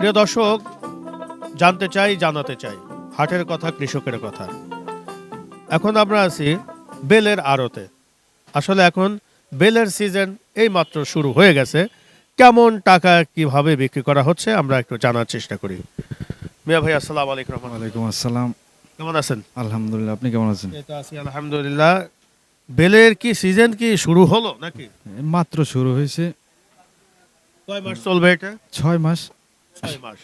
প্রিয় দর্শক জানতে চাই জানাতে চাই। হাটের কথা কৃষকের কথা। এখন আমরা আছি বেলের আড়তে। আসলে এখন বেলের সিজন এই মাত্র শুরু হয়ে গেছে। কেমন টাকা কীভাবে বিক্রি করা হচ্ছে আমরা একটু জানার চেষ্টা করি। মিয়া ভাই আসসালামু আলাইকুম ওয়ালাইকুম আসসালাম। কেমন আছেন? আলহামদুলিল্লাহ আপনি কেমন আছেন? এই তো আছি আলহামদুলিল্লাহ। বেলের কি সিজন কি শুরু হলো নাকি? মাত্র শুরু হয়েছে। কয় মাস চলবে এটা? ছয় মাস। ছয় মাস।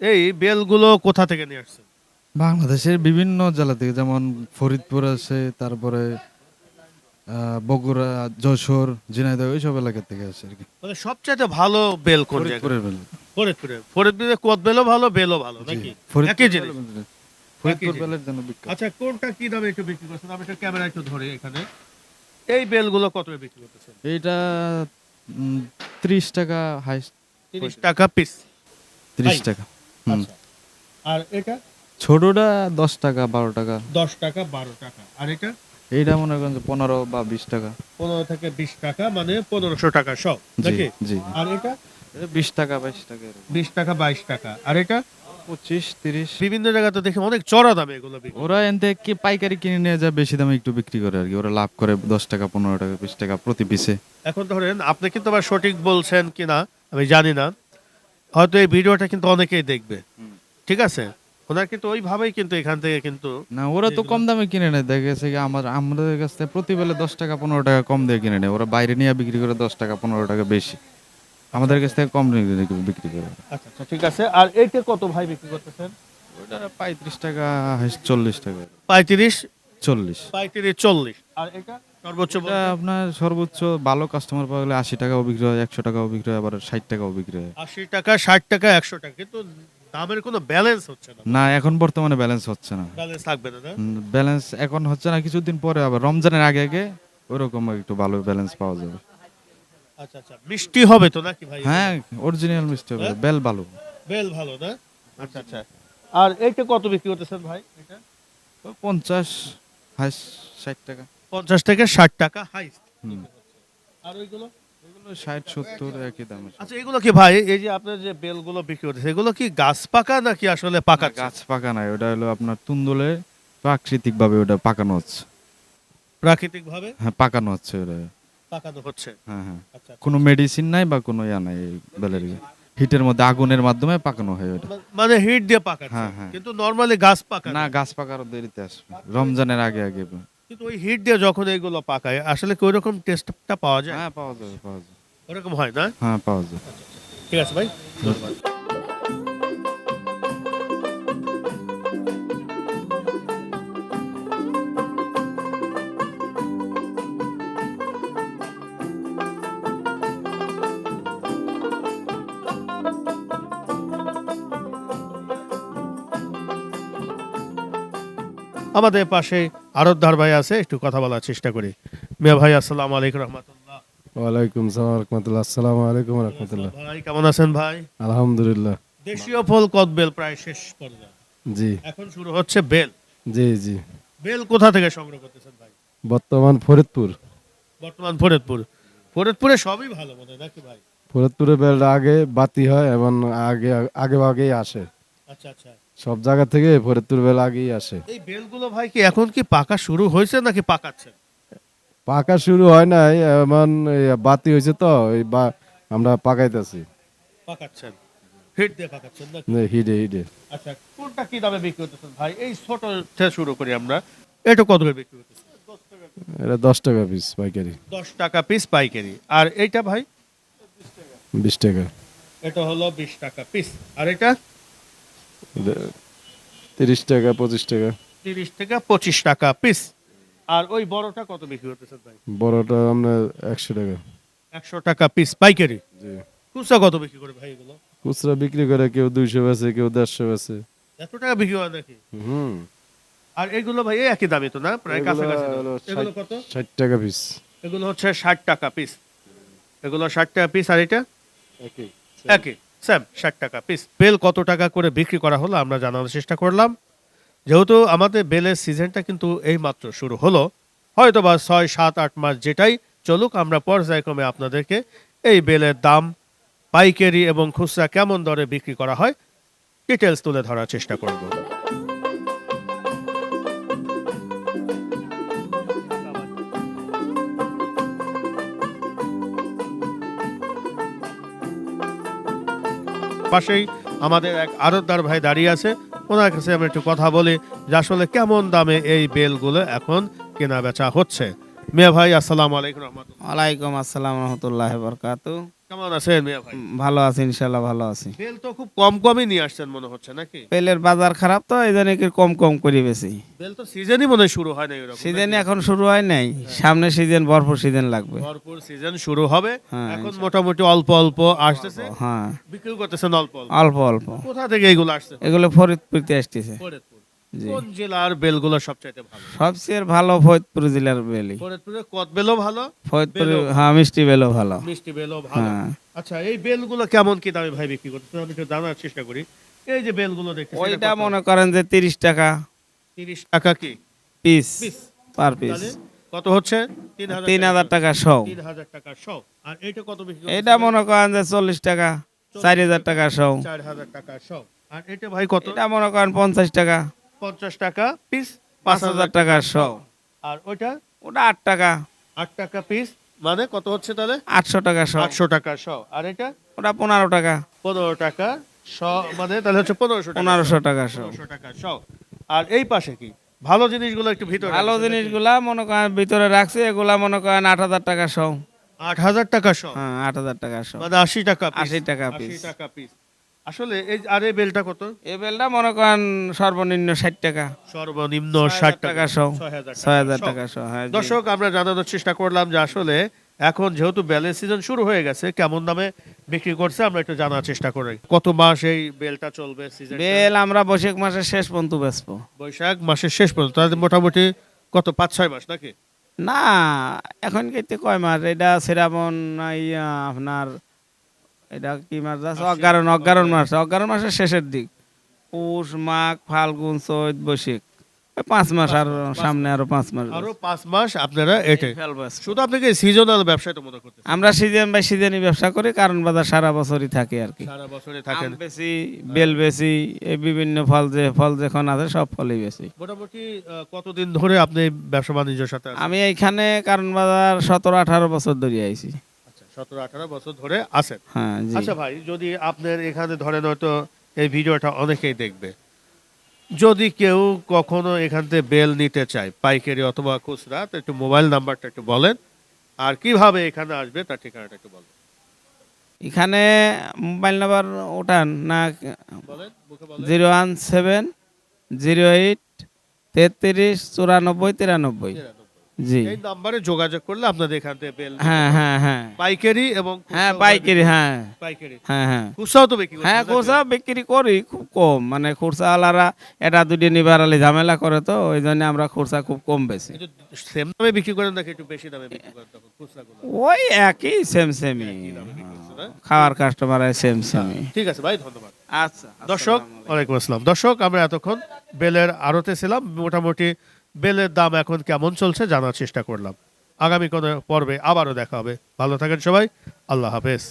এই বেলগুলো কোথা থেকে নিয়ে আসছেন? বাংলাদেশের বিভিন্ন জেলা থেকে যেমন ফরিদপুর আছে তারপরে বগুড়া যশোর ঝিনাইদহ ওইসব এলাকা থেকে আছে আর কি। মানে সবচাইতে ভালো বেল কোন ফরিদপুরের বেল। ফরিদপুরে ফরিদপুরে কোদ বেলও ভালো বেলও ভালো নাকি? একই জিনিস। ফরিদপুর বেলের জন্য বিখ্যাত। আচ্ছা কোনটা কি দামে একটু বিক্রি করছেন? আমি একটা ক্যামেরা একটু ধরে এখানে। এই বেলগুলো কত বিক্রি করতেছেন? এইটা ত্রিশ টাকা হাইস্ট। তিরিশ টাকা পিস ত্রিশ। টাকা। হুম। আচ্ছা আর এটা? ছোটটা দশ টাকা বারো টাকা। দশ টাকা বারো টাকা। আর এটা? এইটা মনে করেন পনেরো বা বিশ টাকা। পনেরো থেকে বিশ টাকা মানে পনেরোশো টাকা সব জি নাকি? জি। আর এটা? বিশ টাকা বাইশ টাকা বিশ টাকা বাইশ টাকা। আর এটা? পঁচিশ তিরিশ। বিভিন্ন জায়গাতে দেখি অনেক চড়া দামে এগুলো ওরা এনতে কি পাইকারি কিনে নিয়ে যায় বেশি দামে একটু বিক্রি করে আর কি। ওরা লাভ করে দশ টাকা পনেরো টাকা বিশ টাকা প্রতি পিসে এখন ধরেন আপনি কিন্তু আবার সঠিক বলছেন কিনা আমি জানি না। হয়তো এই ভিডিওটা কিন্তু অনেকেই দেখবে। ঠিক আছে? ওনার কিন্তু ওইভাবেই কিন্তু এখান থেকে কিন্তু না ওরা তো কম দামে কিনে নেয়। দেখা গেছে কি আমার আমাদের কাছ থেকে প্রতি বেলে দশ টাকা পনেরো টাকা কম দিয়ে কিনে নেয়। ওরা বাইরে নিয়ে বিক্রি করে দশ টাকা পনেরো টাকা বেশি। আমাদের কাছ থেকে কম বিক্রি করে। আচ্ছা আচ্ছা ঠিক আছে। আর এইটা কত ভাই বিক্রি করতেছেন? ওটা পঁয়ত্রিশ টাকা চল্লিশ টাকা। পঁয়ত্রিশ? চল্লিশ। পঁয়ত্রিশ চল্লিশ। আর এটা? সর্বোচ্চ আপনার সর্বোচ্চ ভালো কাস্টমার পাওয়া গেলে আশি টাকাও বিক্রি হয় একশো টাকাও বিক্রি হয় আবার ষাট টাকাও বিক্রি হয় আশি টাকা ষাট টাকা একশো টাকা কিন্তু দামের কোনো ব্যালেন্স হচ্ছে না। না এখন বর্তমানে ব্যালেন্স হচ্ছে না। ব্যালেন্স থাকবে না ব্যালেন্স এখন হচ্ছে না কিছুদিন পরে আবার রমজানের আগে আগে ওরকম একটু ভালো ব্যালেন্স পাওয়া যাবে। আচ্ছা আচ্ছা মিষ্টি হবে তো নাকি ভাই? হ্যাঁ অরিজিনাল মিষ্টি হবে হ্যাঁ? বেল ভালো। বেল ভালো না? আচ্ছা আচ্ছা। আর এইটা কত বিক্রি করতেছেন ভাই? এটা? পঞ্চাশ ষাট টাকা। পঞ্চাশ থেকে ষাট টাকা হাই আর ওইগুলো? এগুলো ষাট সত্তর একই দামের আচ্ছা এগুলো কি ভাই এই যে আপনার যে বেলগুলো বিক্রি করতেছে এগুলো কি গাছ পাকা নাকি আসলে পাকা গাছ পাকা নাই ওটা হলো আপনার তুন্দলে প্রাকৃতিক ভাবে ওটা পাকানো হচ্ছে। প্রাকৃতিক হ্যাঁ পাকানো হচ্ছে ওটা। পাকানো হচ্ছে? হ্যাঁ হ্যাঁ। আচ্ছা কোনো মেডিসিন নাই বা কোনো ইয়া নাই বেলের হিটের মধ্যে আগুনের মাধ্যমে পাকানো হয় ওটা। মানে হিট দিয়ে পাকাচ্ছে। হ্যাঁ, হ্যাঁ। কিন্তু নরমালি গাছ পাকা না না? গাছ পাকার দেরিতে আসবে। রমজানের আগে আগে। কিন্তু ওই হিট দিয়ে যখন এইগুলো পাকায় আসলে কি ওইরকম টেস্টটা পাওয়া যায়? হ্যাঁ পাওয়া যায় পাওয়া যায়। ওরকম হয় না হ্যাঁ পাওয়া যায়। ঠিক আছে ভাই। ধন্যবাদ। আমাদের পাশে আরতদার ভাই আছে একটু কথা বলার চেষ্টা করি। মিয়া ভাই আসসালামু আলাইকুম রহমতুল্লাহ। ওয়ালাইকুম সালাম রহমতুল্লাহ। আসসালামু আলাইকুম রহমতুল্লাহ। ভাই কেমন আছেন ভাই? আলহামদুলিল্লাহ। দেশীয় ফল কদবেল প্রায় শেষ পর্যায়ে। জি। এখন শুরু হচ্ছে বেল। জি জি। বেল কোথা থেকে সংগ্রহ করতেছেন ভাই? বর্তমান ফরিদপুর। বর্তমান ফরিদপুর। ফরিদপুরে সবই ভালো মনে নাকি ভাই? ফরিদপুরে বেলটা আগে বাতি হয় এবং আগে আগে আগেই আসে। আচ্ছা আচ্ছা। সব জায়গা থেকে ফরিদপুর বেল আগেই আসে। এই বেলগুলো ভাই কি এখন কি পাকা শুরু হয়েছে নাকি পাকাচ্ছেন পাকা শুরু হয় নাই এমন বাতি হয়েছে তো এই বা আমরা পাকাইতেছি। পাকাচ্ছেন? হিট দিয়ে পাকাচ্ছেন নাকি? হিডে হিডে আচ্ছা কোনটা কি দামে বিক্রি করতেছেন ভাই? এই ছোট থেকে শুরু করি আমরা। এটা কত করে বিক্রি করতেছেন? এটা দশ টাকা পিস পাইকারি। দশ টাকা পিস পাইকারি। আর এইটা ভাই? বিশ টাকা। এটা হলো বিশ টাকা পিস আর এটা? তিরিশ টাকা পঁচিশ টাকা। তিরিশ থেকে পঁচিশ টাকা পিস আর ওই বড়টা কত বিক্রি করতেছেন ভাই? বড়টা আপনার একশো টাকা। একশো টাকা পিস পাইকারি? জি। খুচরা কত বিক্রি করে ভাই এগুলো? খুচরা বিক্রি করে কেউ দুইশো বেছে কেউ দেড়শো বেছে এত টাকা বিক্রি হয় নাকি? হুম। আর এগুলো ভাই একই দামই তো না? প্রায় কাছাকাছি এগুলো কত? ষাট টাকা পিস এগুলো হচ্ছে ষাট টাকা পিস এগুলো ষাট টাকা পিস আর এটা? একই। স্যাম ষাট টাকা পিস বেল কত টাকা করে বিক্রি করা হলো আমরা জানানোর চেষ্টা করলাম। যেহেতু আমাদের বেলের সিজনটা কিন্তু এই মাত্র শুরু হলো হয়তো বা ছয়, সাত, আট মাস যেটাই চলুক, আমরা পর্যায়ক্রমে আপনাদেরকে এই বেলের দাম, পাইকারি এবং খুচরা কেমন দরে বিক্রি করা হয় ডিটেলস তুলে ধরার চেষ্টা করব। পাশেই আমাদের এক আরতদার ভাই দাঁড়িয়ে আছে। ওনার কাছে আমি একটু কথা বলি যে আসলে কেমন দামে এই বেলগুলো এখন কেনা বেচা হচ্ছে। মিয়া ভাই, আসসালামু আলাইকুম রহমতুল্লাহ। ওয়ালাইকুম আসসালাম রহমতুল্লাহ বরকাত কেমন আছেন মিয়া ভাই? ভালো আছি ভালো আছি। বেল তো খুব কম কমই নিয়ে আসছেন মনে হচ্ছে নাকি? পেলের বাজার খারাপ তো এই জন্য কি কম কম করি বেশি। বেল তো সিজনই মনে শুরু হয় না এরকম সিজন এখন শুরু হয় নাই। সামনে সিজন ভরপুর সিজন লাগবে। ভরপুর সিজন শুরু হবে। হ্যাঁ, এখন মোটামুটি অল্প অল্প আসতেছে। হ্যাঁ। বিক্রি করতেছেন অল্প অল্প। অল্প অল্প। কোথা থেকে এগুলো আসছে? এগুলো ফরিদপুরতে আসতেছে। ফরিদপুর। কোন জেলার বেলগুলো সবচাইতে ভালো? সবচেয়ে ভালো ফরিদপুর জেলার বেলি। ফরিদপুরে কত বেলও ভালো? ফরিদপুর হ্যাঁ মিষ্টি বেলও ভালো। মিষ্টি বেলও ভালো। হ্যাঁ। আচ্ছা এই বেলগুলো কেমন কি দামে ভাই বিক্রি করতে আমি একটু জানার চেষ্টা করি। এই যে বেলগুলো দেখতে ওইটা মনে করেন যে তিরিশ টাকা। তিরিশ টাকা কি? Piece per piece. কত হচ্ছে? তিন তিন টাকা। হাজার টাকা। শো তিন হাজার টাকা সব আর এটা কত বিক্রি এটা মনে করেন যে চল্লিশ টাকা চার হাজার টাকা শো চার হাজার টাকা সব আর এটা ভাই কত? এটা মনে করেন পঞ্চাশ টাকা। পঞ্চাশ টাকা পিস পাঁচ হাজার টাকা শো আর ওইটা? ওটা আট টাকা। আট টাকা পিস মানে কত হচ্ছে তাহলে? আটশো টাকা শো আটশো টাকা শ আর এটা? ওটা পনেরো টাকা। পনেরো টাকা শ মানে তাহলে হচ্ছে পনেরোশো পনেরোশো টাকা পনেরোশো টাকা শ আর এই পাশে কি? ভালো জিনিসগুলো একটু ভিতরে ভালো জিনিসগুলা মনে করেন ভিতরে রাখছি এগুলা মনে করেন আট হাজার টাকা শো আট হাজার টাকা শ হ্যাঁ আট হাজার টাকা শো মানে আশি টাকা আশি টাকা আশি টাকা পিস আসলে এই আর এই বেলটা কত? এই বেলটা মনে করেন সর্বনিম্ন ষাট টাকা। সর্বনিম্ন ষাট টাকা। শো ছয় হাজার। টাকা। শো হ্যাঁ দর্শক আমরা জানানোর চেষ্টা করলাম যে আসলে এখন যেহেতু বেলের সিজন শুরু হয়ে গেছে কেমন দামে বিক্রি করছে আমরা একটু জানার চেষ্টা করি কত মাস এই বেলটা চলবে সিজন বেল আমরা বৈশাখ মাসের শেষ পর্যন্ত বেচবো। বৈশাখ মাসের শেষ পর্যন্ত। তাহলে মোটামুটি কত পাঁচ ছয় মাস নাকি? না এখন কেটে কয় মাস? এটা ইয়া আপনার এটা কি মাস আছে অজ্ঞারণ অজ্ঞারণ মাস অজ্ঞারণ মাসের শেষের দিক। পৌষ মাঘ ফাল্গুন চৈত বৈশাখ পাঁচ মাস আর সামনে আরও পাঁচ মাস আরও পাঁচ মাস আপনারা ফেলব। শুধু আপনাকে সিজনাল ব্যবসায় তো মনে করতে আমরা সিজন বাই সিজনই ব্যবসা করি কারণ বাজার সারা বছরই থাকে আর কি। সারা বছরে থাকেন আম বেশি বেল বেশি এই বিভিন্ন ফল যে ফল যখন আছে সব ফলই বেশি। মোটামুটি কতদিন ধরে আপনি ব্যবসা বাণিজ্যের সাথে আমি এইখানে কারণ বাজার সতেরো আঠারো বছর ধরে আইছি। সতেরো আঠারো বছর ধরে আছেন। হ্যাঁ জি। আচ্ছা ভাই যদি আপনার এখানে ধরেন হয়তো এই ভিডিওটা অনেকেই দেখবে। যদি কেউ কখনো এখান থেকে বেল নিতে চায় পাইকারি অথবা খুচরা তো একটু মোবাইল নাম্বারটা একটু বলেন। আর কীভাবে এখানে আসবে তার ঠিকানাটা একটু বলেন। এখানে মোবাইল নাম্বার ওঠান না বলেন মুখে বলেন। Zero one seven zero eight তেত্রিশ চুরানব্বই তিরানব্বই। জি। এই নাম্বারে যোগাযোগ করলে আপনাদের এখান থেকে বেল হ্যাঁ হ্যাঁ হ্যাঁ। পাইকারি এবং হ্যাঁ পাইকারি হ্যাঁ। পাইকারি। হ্যাঁ হ্যাঁ। খুচরাও তো বিক্রি হ্যাঁ? খুচরা বিক্রি করি খুব কম। মানে খুচরাওয়ালারা এটা দুটি নিবার আলি ঝামেলা করে তো ওই জন্য আমরা খুচরা খুব কম বেশি। সেম দামে বিক্রি করেন নাকি একটু বেশি দামে বিক্রি করেন তখন খুচরাগুলো? ওই একই সেম সেমই খাওয়ার কাস্টমার সেম সেমই ঠিক আছে ভাই ধন্যবাদ। আচ্ছা দর্শক ওয়ালাইকুম আসসালাম। দর্শক আমরা এতক্ষণ বেলের আড়তে ছিলাম। মোটামুটি বেলের দাম এখন কেমন চলছে জানার চেষ্টা করলাম। আগামী কোনো পর্বে আবারও দেখা হবে। ভালো থাকেন সবাই। আল্লাহ হাফেজ।